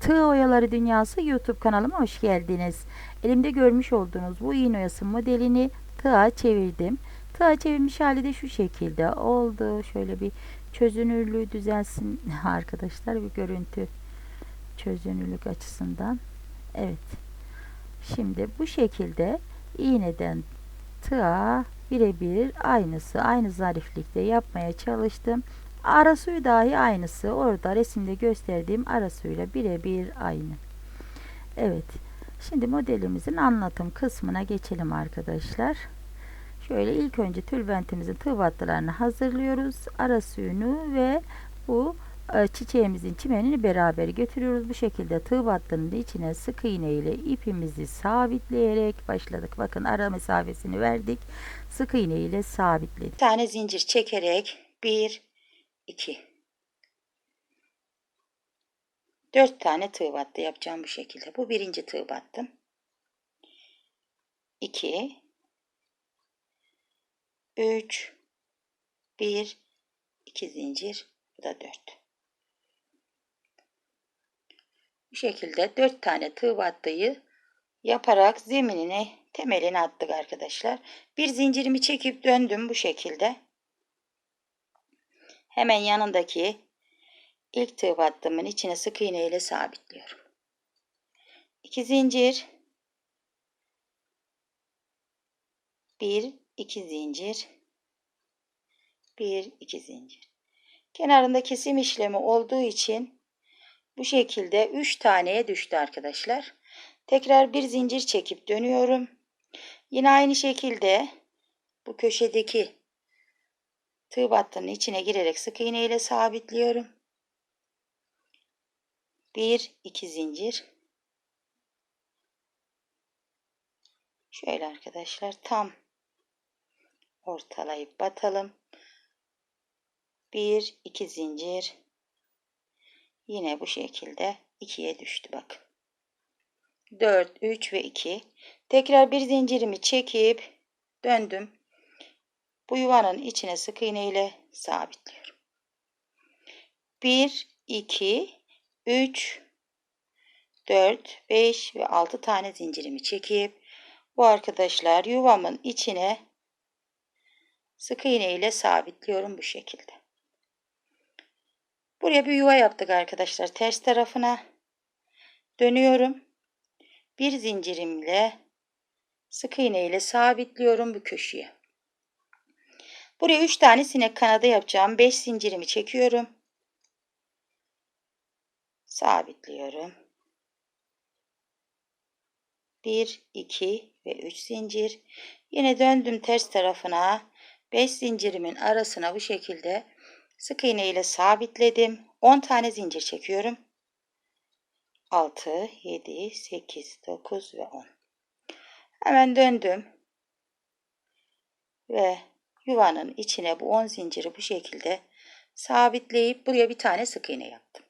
Tığ Oyaları Dünyası YouTube kanalıma hoş geldiniz. Elimde görmüş olduğunuz bu iğne oyası modelini tığa çevirdim. Tığa çevirmiş hali de şu şekilde oldu. Şöyle bir çözünürlüğü düzelsin arkadaşlar bir görüntü çözünürlük açısından. Evet. Şimdi bu şekilde iğneden tığa birebir aynısı aynı zariflikte yapmaya çalıştım. Ara suyu dahi aynısı. Orada resimde gösterdiğim ara suyla birebir aynı. Evet. Şimdi modelimizin anlatım kısmına geçelim arkadaşlar. Şöyle ilk önce tülbentimizin tığ hazırlıyoruz. Ara suyunu ve bu e, çiçeğimizin çimenini beraber götürüyoruz. Bu şekilde tığ battının içine sık iğne ile ipimizi sabitleyerek başladık. Bakın ara mesafesini verdik. Sık iğne ile sabitledik. Bir tane zincir çekerek 1 2 4 tane tığ battı yapacağım bu şekilde. Bu birinci tığ battım. 2 3 1 2 zincir bu da 4. Bu şekilde 4 tane tığ battıyı yaparak zeminine temelini attık arkadaşlar. Bir zincirimi çekip döndüm bu şekilde. Hemen yanındaki ilk tığ battımın içine sık iğne ile sabitliyorum. 2 zincir 1 2 zincir 1 2 zincir. Kenarında kesim işlemi olduğu için bu şekilde 3 taneye düştü arkadaşlar. Tekrar bir zincir çekip dönüyorum. Yine aynı şekilde bu köşedeki tığ battının içine girerek sık iğne ile sabitliyorum. 1 2 zincir. Şöyle arkadaşlar tam ortalayıp batalım. 1 2 zincir. Yine bu şekilde 2'ye düştü bakın. 4 3 ve 2. Tekrar bir zincirimi çekip döndüm. Bu yuvanın içine sık iğne ile sabitliyorum. 1 2 3 4 5 ve 6 tane zincirimi çekip bu arkadaşlar yuvamın içine sık iğne ile sabitliyorum bu şekilde. Buraya bir yuva yaptık arkadaşlar. Ters tarafına dönüyorum. Bir zincirimle sık iğne ile sabitliyorum bu köşeye. Buraya 3 tane sinek kanadı yapacağım. 5 zincirimi çekiyorum. Sabitliyorum. 1, 2 ve 3 zincir. Yine döndüm ters tarafına. 5 zincirimin arasına bu şekilde sık iğne ile sabitledim. 10 tane zincir çekiyorum. 6, 7, 8, 9 ve 10. Hemen döndüm. Ve yuvanın içine bu 10 zinciri bu şekilde sabitleyip buraya bir tane sık iğne yaptım.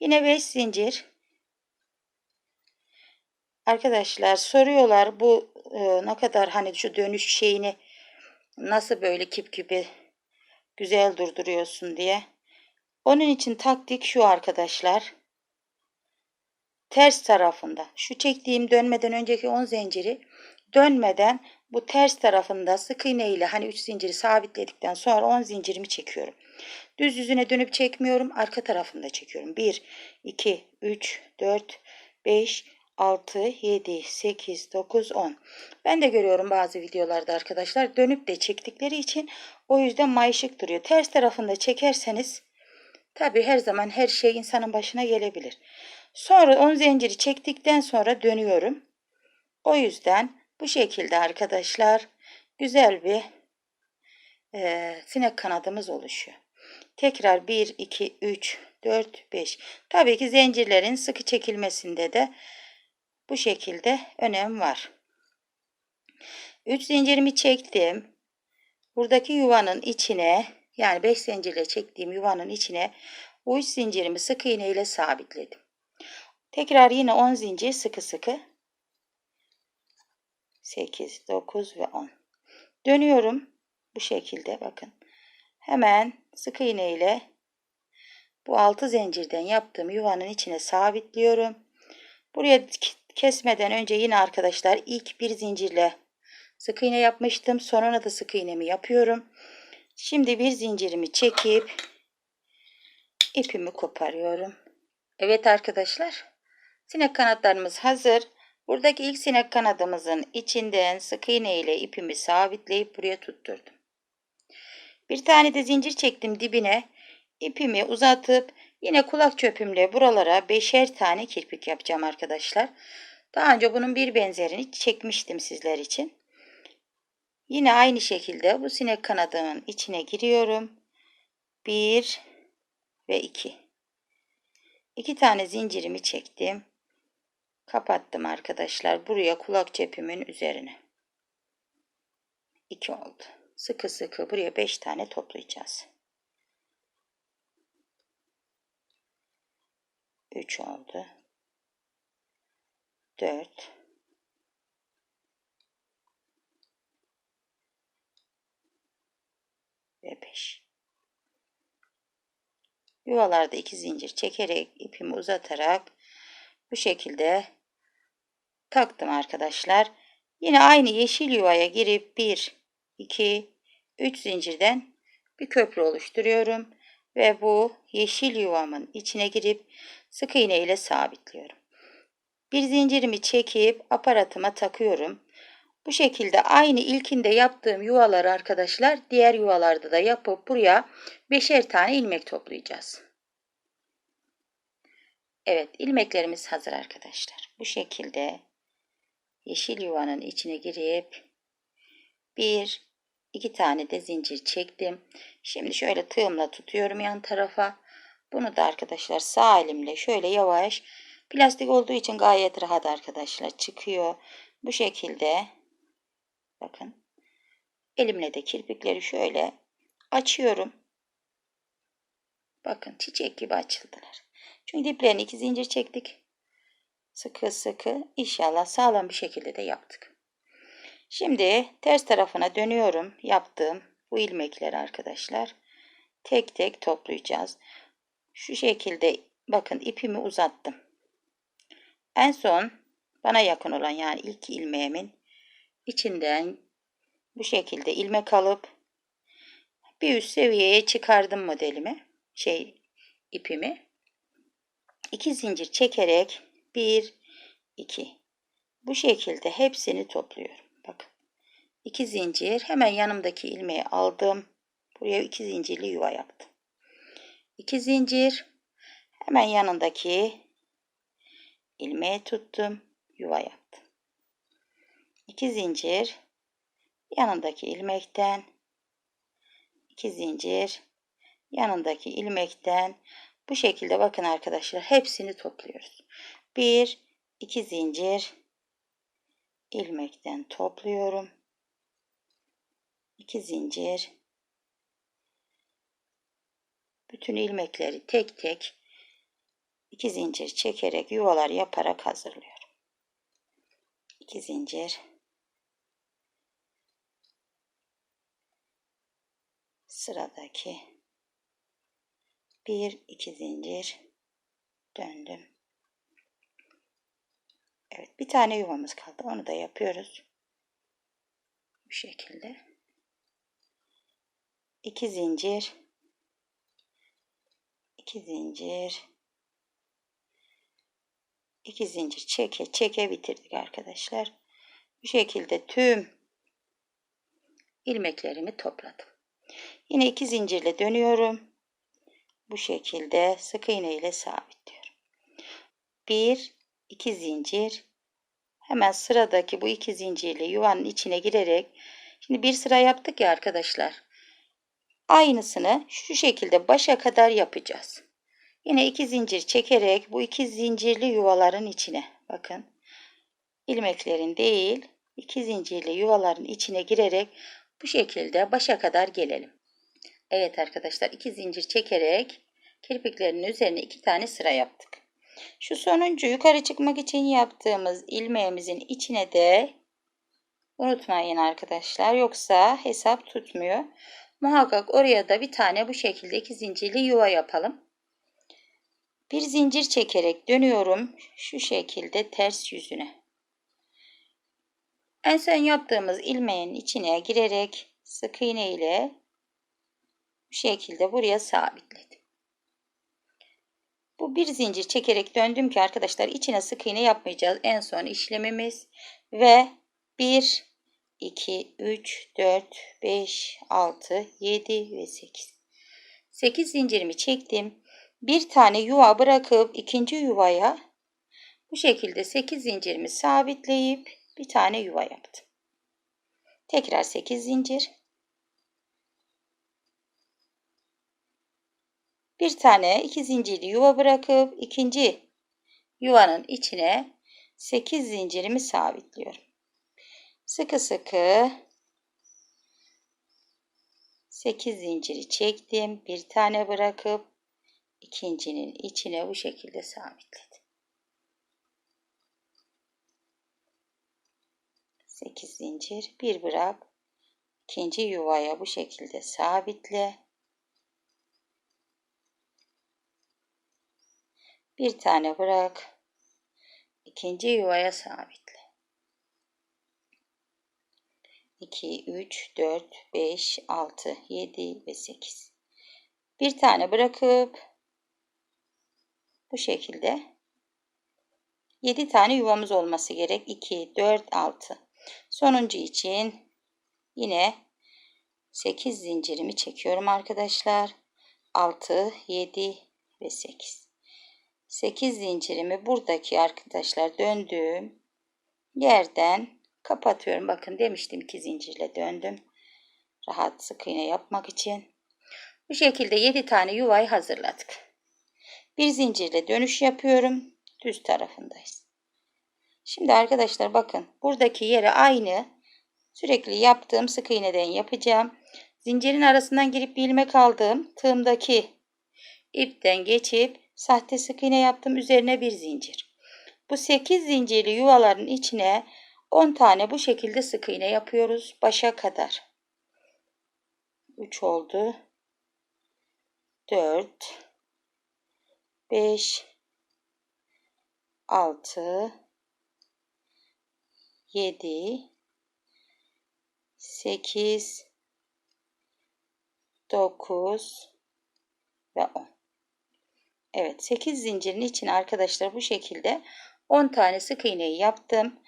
Yine 5 zincir. Arkadaşlar soruyorlar bu e, ne kadar hani şu dönüş şeyini nasıl böyle kip gibi güzel durduruyorsun diye. Onun için taktik şu arkadaşlar. Ters tarafında şu çektiğim dönmeden önceki 10 zinciri dönmeden bu ters tarafında sık iğne ile hani 3 zinciri sabitledikten sonra 10 zincirimi çekiyorum. Düz yüzüne dönüp çekmiyorum. Arka tarafında çekiyorum. 1, 2, 3, 4, 5, 6, 7, 8, 9, 10. Ben de görüyorum bazı videolarda arkadaşlar dönüp de çektikleri için o yüzden mayışık duruyor. Ters tarafında çekerseniz tabi her zaman her şey insanın başına gelebilir. Sonra 10 zinciri çektikten sonra dönüyorum. O yüzden bu şekilde arkadaşlar güzel bir e, sinek kanadımız oluşuyor. Tekrar 1, 2, 3, 4, 5. Tabii ki zincirlerin sıkı çekilmesinde de bu şekilde önem var. 3 zincirimi çektim. Buradaki yuvanın içine yani 5 zincirle çektiğim yuvanın içine bu 3 zincirimi sık iğne ile sabitledim. Tekrar yine 10 zincir sıkı sıkı 8, 9 ve 10. Dönüyorum bu şekilde bakın. Hemen sık iğne ile bu altı zincirden yaptığım yuvanın içine sabitliyorum. Buraya kesmeden önce yine arkadaşlar ilk bir zincirle sık iğne yapmıştım. Sonra da sık iğnemi yapıyorum. Şimdi bir zincirimi çekip ipimi koparıyorum. Evet arkadaşlar. Sinek kanatlarımız hazır. Buradaki ilk sinek kanadımızın içinden sık iğne ile ipimi sabitleyip buraya tutturdum. Bir tane de zincir çektim dibine. İpimi uzatıp yine kulak çöpümle buralara beşer tane kirpik yapacağım arkadaşlar. Daha önce bunun bir benzerini çekmiştim sizler için. Yine aynı şekilde bu sinek kanadının içine giriyorum. Bir ve iki. İki tane zincirimi çektim. Kapattım arkadaşlar. Buraya kulak çepimin üzerine. 2 oldu. Sıkı sıkı buraya 5 tane toplayacağız. 3 oldu. 4 ve 5. Yuvalarda iki zincir çekerek ipimi uzatarak bu şekilde taktım arkadaşlar. Yine aynı yeşil yuvaya girip 1, 2, 3 zincirden bir köprü oluşturuyorum. Ve bu yeşil yuvamın içine girip sık iğne ile sabitliyorum. Bir zincirimi çekip aparatıma takıyorum. Bu şekilde aynı ilkinde yaptığım yuvaları arkadaşlar diğer yuvalarda da yapıp buraya beşer tane ilmek toplayacağız. Evet ilmeklerimiz hazır arkadaşlar. Bu şekilde yeşil yuvanın içine girip bir iki tane de zincir çektim. Şimdi şöyle tığımla tutuyorum yan tarafa. Bunu da arkadaşlar sağ elimle şöyle yavaş plastik olduğu için gayet rahat arkadaşlar çıkıyor. Bu şekilde bakın elimle de kirpikleri şöyle açıyorum. Bakın çiçek gibi açıldılar. Çünkü diplerini iki zincir çektik. Sıkı sıkı inşallah sağlam bir şekilde de yaptık. Şimdi ters tarafına dönüyorum. Yaptığım bu ilmekleri arkadaşlar tek tek toplayacağız. Şu şekilde bakın ipimi uzattım. En son bana yakın olan yani ilk ilmeğimin içinden bu şekilde ilmek alıp bir üst seviyeye çıkardım modelimi. Şey ipimi. İki zincir çekerek 1 2 bu şekilde hepsini topluyorum. Bakın. 2 zincir hemen yanımdaki ilmeği aldım. Buraya iki zincirli yuva yaptım. 2 zincir hemen yanındaki ilmeği tuttum. Yuva yaptım. 2 zincir yanındaki ilmekten 2 zincir yanındaki ilmekten bu şekilde bakın arkadaşlar hepsini topluyoruz. 1 2 zincir ilmekten topluyorum. 2 zincir bütün ilmekleri tek tek 2 zincir çekerek yuvalar yaparak hazırlıyorum. 2 zincir sıradaki 1 2 zincir döndüm. Evet bir tane yuvamız kaldı. Onu da yapıyoruz. Bu şekilde. 2 zincir 2 zincir 2 zincir çeke çeke bitirdik arkadaşlar. Bu şekilde tüm ilmeklerimi topladım. Yine iki zincirle dönüyorum. Bu şekilde sık iğne ile sabitliyorum. 1 2 zincir hemen sıradaki bu iki zincirle yuvanın içine girerek şimdi bir sıra yaptık ya arkadaşlar. Aynısını şu şekilde başa kadar yapacağız. Yine iki zincir çekerek bu iki zincirli yuvaların içine bakın ilmeklerin değil iki zincirli yuvaların içine girerek bu şekilde başa kadar gelelim. Evet arkadaşlar iki zincir çekerek kirpiklerin üzerine iki tane sıra yaptık. Şu sonuncu yukarı çıkmak için yaptığımız ilmeğimizin içine de unutmayın arkadaşlar yoksa hesap tutmuyor. Muhakkak oraya da bir tane bu şekilde iki zincirli yuva yapalım. Bir zincir çekerek dönüyorum şu şekilde ters yüzüne. En son yaptığımız ilmeğin içine girerek sık iğne ile bu şekilde buraya sabitledim. Bu bir zincir çekerek döndüm ki arkadaşlar içine sık iğne yapmayacağız. En son işlemimiz ve 1 2 3 4 5 6 7 ve 8. 8 zincirimi çektim. Bir tane yuva bırakıp ikinci yuvaya bu şekilde 8 zincirimi sabitleyip bir tane yuva yaptım. Tekrar 8 zincir. Bir tane iki zincirli yuva bırakıp ikinci yuvanın içine 8 zincirimi sabitliyorum. Sıkı sıkı 8 zinciri çektim. Bir tane bırakıp ikincinin içine bu şekilde sabitledim. 8 zincir bir bırak ikinci yuvaya bu şekilde sabitle bir tane bırak. İkinci yuvaya sabitle. 2 3 4 5 6 7 ve 8 bir tane bırakıp bu şekilde 7 tane yuvamız olması gerek. 2 4 6 sonuncu için yine 8 zincirimi çekiyorum arkadaşlar. 6 7 ve 8 8 zincirimi buradaki arkadaşlar döndüğüm yerden kapatıyorum. Bakın demiştim iki zincirle döndüm. Rahat sık iğne yapmak için. Bu şekilde 7 tane yuvayı hazırladık. Bir zincirle dönüş yapıyorum. Düz tarafındayız. Şimdi arkadaşlar bakın buradaki yere aynı sürekli yaptığım sık iğneden yapacağım. Zincirin arasından girip bir ilmek aldım. Tığımdaki ipten geçip sahte sık iğne yaptım. Üzerine bir zincir. Bu 8 zincirli yuvaların içine 10 tane bu şekilde sık iğne yapıyoruz. Başa kadar. 3 oldu. 4 5 6 7 8 9 ve 10. Evet 8 zincirin içine arkadaşlar bu şekilde 10 tane sık iğneyi yaptım.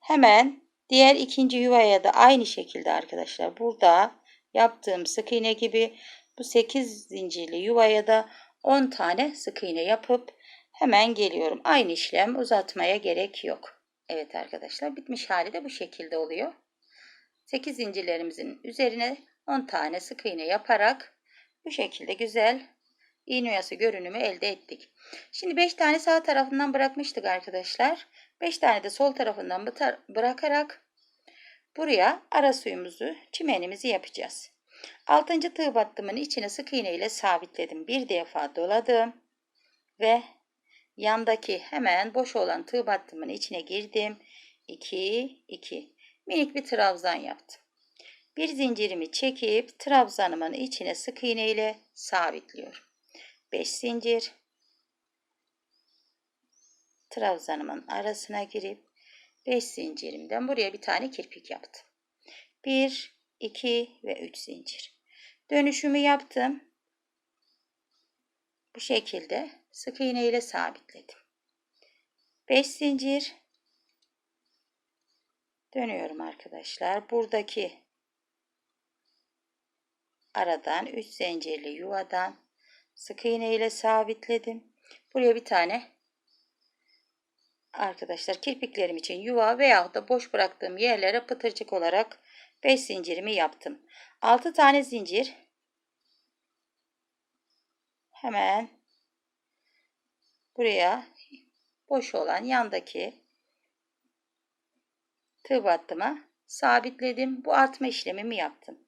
Hemen diğer ikinci yuvaya da aynı şekilde arkadaşlar burada yaptığım sık iğne gibi bu 8 zincirli yuvaya da 10 tane sık iğne yapıp hemen geliyorum. Aynı işlem uzatmaya gerek yok. Evet arkadaşlar bitmiş hali de bu şekilde oluyor. 8 zincirlerimizin üzerine 10 tane sık iğne yaparak bu şekilde güzel iğne oyası görünümü elde ettik. Şimdi 5 tane sağ tarafından bırakmıştık arkadaşlar. 5 tane de sol tarafından bırakarak buraya ara suyumuzu, çimenimizi yapacağız. 6. tığ battımın içine sık iğne ile sabitledim. Bir defa doladım ve yandaki hemen boş olan tığ battımın içine girdim. 2 2 minik bir trabzan yaptım. Bir zincirimi çekip trabzanımın içine sık iğne ile sabitliyorum. 5 zincir trabzanımın arasına girip 5 zincirimden buraya bir tane kirpik yaptım. 1 2 ve 3 zincir. Dönüşümü yaptım. Bu şekilde sık iğne ile sabitledim. 5 zincir dönüyorum arkadaşlar. Buradaki aradan 3 zincirli yuvadan sık iğne ile sabitledim. Buraya bir tane arkadaşlar kirpiklerim için yuva veya da boş bıraktığım yerlere pıtırcık olarak 5 zincirimi yaptım. 6 tane zincir hemen buraya boş olan yandaki tığ battıma sabitledim. Bu artma işlemimi yaptım.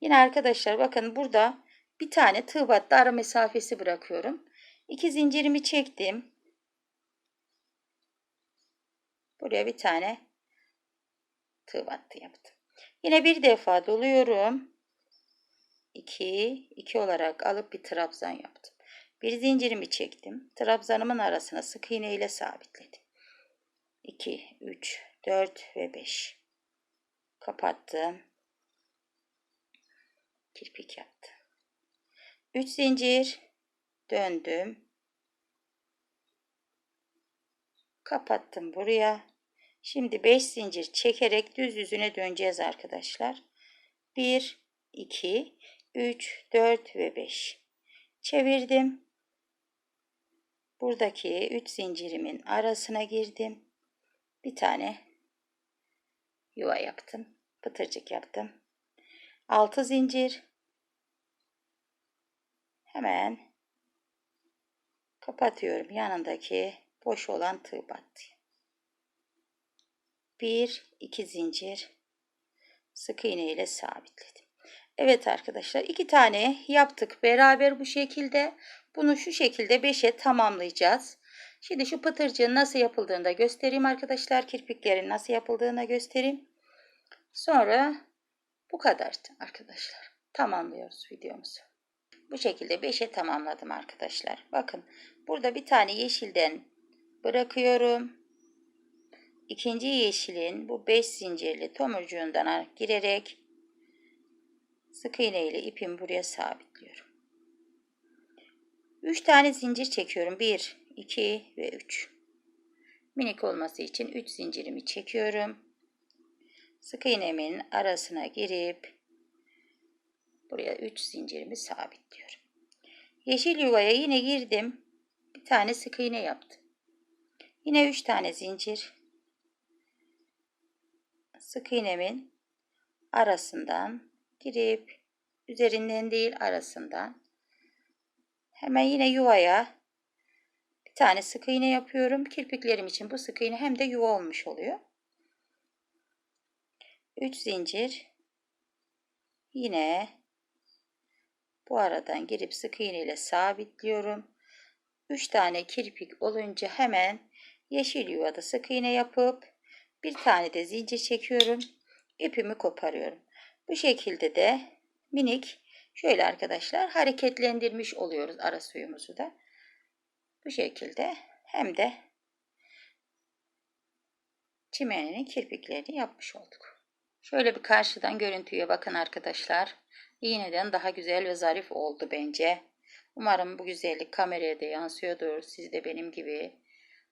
Yine arkadaşlar bakın burada bir tane tığ battı ara mesafesi bırakıyorum. 2 zincirimi çektim. Buraya bir tane tığ battı yaptım. Yine bir defa doluyorum. 2 2 olarak alıp bir trabzan yaptım. Bir zincirimi çektim. Trabzanımın arasına sık iğne ile sabitledim. 2, 3, 4 ve 5. Kapattım. Kirpik yaptım. 3 zincir döndüm. Kapattım buraya. Şimdi 5 zincir çekerek düz yüzüne döneceğiz arkadaşlar. 1, 2, 3, 4 ve 5. Çevirdim. Buradaki 3 zincirimin arasına girdim. Bir tane yuva yaptım. Pıtırcık yaptım. 6 zincir. Hemen kapatıyorum yanındaki boş olan tığ battıyı. 1 2 zincir sık iğne ile sabitledim. Evet arkadaşlar iki tane yaptık beraber bu şekilde. Bunu şu şekilde 5'e tamamlayacağız. Şimdi şu pıtırcığın nasıl yapıldığını da göstereyim arkadaşlar. Kirpiklerin nasıl yapıldığını göstereyim. Sonra bu kadardı arkadaşlar. Tamamlıyoruz videomuzu. Bu şekilde 5'e tamamladım arkadaşlar. Bakın burada bir tane yeşilden bırakıyorum. İkinci yeşilin bu 5 zincirli tomurcuğundan girerek sık iğne ile ipimi buraya sabitliyorum. 3 tane zincir çekiyorum. 1, 2 ve 3. Minik olması için 3 zincirimi çekiyorum. Sık iğnemin arasına girip buraya 3 zincirimi sabitliyorum. Yeşil yuvaya yine girdim. Bir tane sık iğne yaptım. Yine 3 tane zincir. Sık iğnemin arasından girip üzerinden değil arasından hemen yine yuvaya bir tane sık iğne yapıyorum. Kirpiklerim için bu sık iğne hem de yuva olmuş oluyor. 3 zincir yine bu aradan girip sık iğne ile sabitliyorum. 3 tane kirpik olunca hemen yeşil yuvada sık iğne yapıp bir tane de zincir çekiyorum. İpimi koparıyorum. Bu şekilde de minik şöyle arkadaşlar hareketlendirmiş oluyoruz ara suyumuzu da. Bu şekilde hem de çimeninin kirpiklerini yapmış olduk. Şöyle bir karşıdan görüntüye bakın arkadaşlar. İğneden daha güzel ve zarif oldu bence. Umarım bu güzellik kameraya da yansıyordur. Siz de benim gibi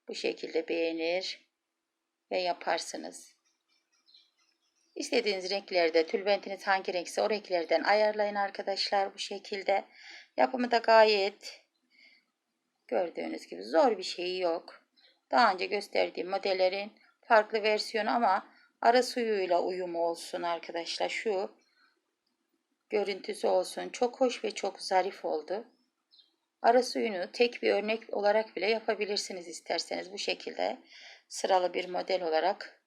bu şekilde beğenir ve yaparsınız. İstediğiniz renklerde tülbentiniz hangi renkse o renklerden ayarlayın arkadaşlar bu şekilde. Yapımı da gayet gördüğünüz gibi zor bir şey yok. Daha önce gösterdiğim modellerin farklı versiyonu ama ara suyuyla uyumu olsun arkadaşlar. Şu görüntüsü olsun. Çok hoş ve çok zarif oldu. Ara suyunu tek bir örnek olarak bile yapabilirsiniz isterseniz bu şekilde sıralı bir model olarak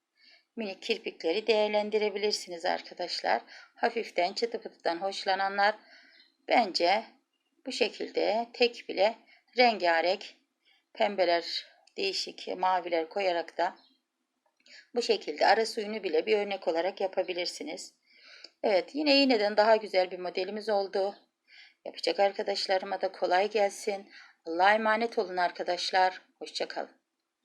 minik kirpikleri değerlendirebilirsiniz arkadaşlar. Hafiften çıtı pıtıdan hoşlananlar bence bu şekilde tek bile rengarenk pembeler değişik maviler koyarak da bu şekilde ara suyunu bile bir örnek olarak yapabilirsiniz. Evet yine iğneden daha güzel bir modelimiz oldu. Yapacak arkadaşlarıma da kolay gelsin. Allah'a emanet olun arkadaşlar. Hoşçakalın.